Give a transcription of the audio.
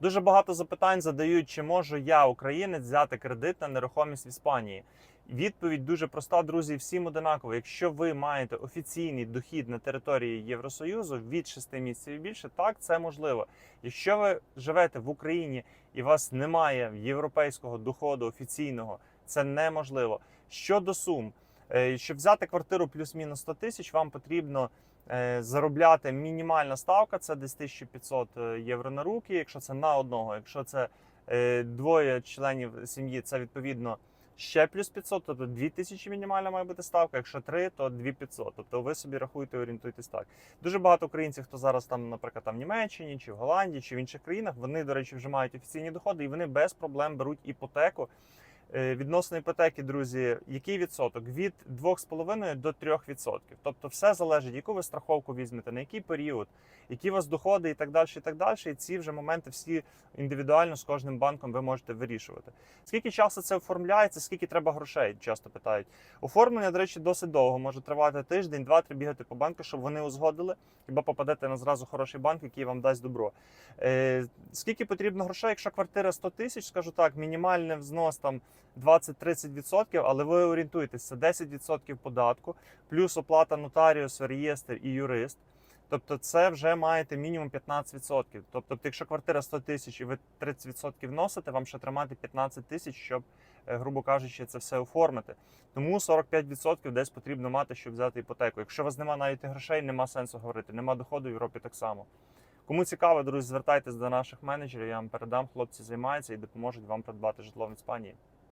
Дуже багато запитань задають, чи можу я, українець, взяти кредит на нерухомість в Іспанії. Відповідь дуже проста, друзі, всім одинаково. Якщо ви маєте офіційний дохід на території Євросоюзу від 6 місяців і більше, так це можливо. Якщо ви живете в Україні і у вас немає європейського доходу офіційного, це неможливо. Щодо сум, щоб взяти квартиру плюс-мінус 100 тисяч, вам потрібно е, заробляти мінімальна ставка це десь 1500 євро на руки, якщо це на одного. Якщо це е, двоє членів сім'ї, це відповідно ще плюс 500, тобто 2000 мінімальна має бути ставка. Якщо три, то 2500. Тобто ви собі рахуєте, орієнтуєтесь так. Дуже багато українців, хто зараз там, наприклад, там в Німеччині чи в Голландії, чи в інших країнах, вони, до речі, вже мають офіційні доходи, і вони без проблем беруть іпотеку. Е, Відносно іпотеки, друзі, який відсоток? Від 2,5 до 3%. Тобто все залежить, яку ви страховку візьмете, на який період, які у вас доходи і так далі. І так далі. І ці вже моменти всі індивідуально з кожним банком ви можете вирішувати. Скільки часу це оформляється, скільки треба грошей? Часто питають. Оформлення, до речі, досить довго може тривати тиждень, два-три бігати по банку, щоб вони узгодили, хіба попадете на зразу хороший банк, який вам дасть добро. Е, скільки потрібно грошей? Якщо квартира 100 тисяч, скажу так, мінімальний взнос там 20-30%, але ви орієнтуєтесь, це 10% податку, плюс оплата нотаріусу, реєстр і юрист. Тобто це вже маєте мінімум 15%. Тобто, якщо квартира 100 тисяч і ви 30% вносите, вам ще тримати 15 тисяч, щоб, е, грубо кажучи, це все оформити. Тому 45% десь потрібно мати, щоб взяти іпотеку. Якщо у вас немає навіть грошей, нема сенсу говорити. Нема доходу в Європі так само. Кому цікаво, друзі, звертайтесь до наших менеджерів, я вам передам. Хлопці займаються і допоможуть вам придбати житло в Іспанії.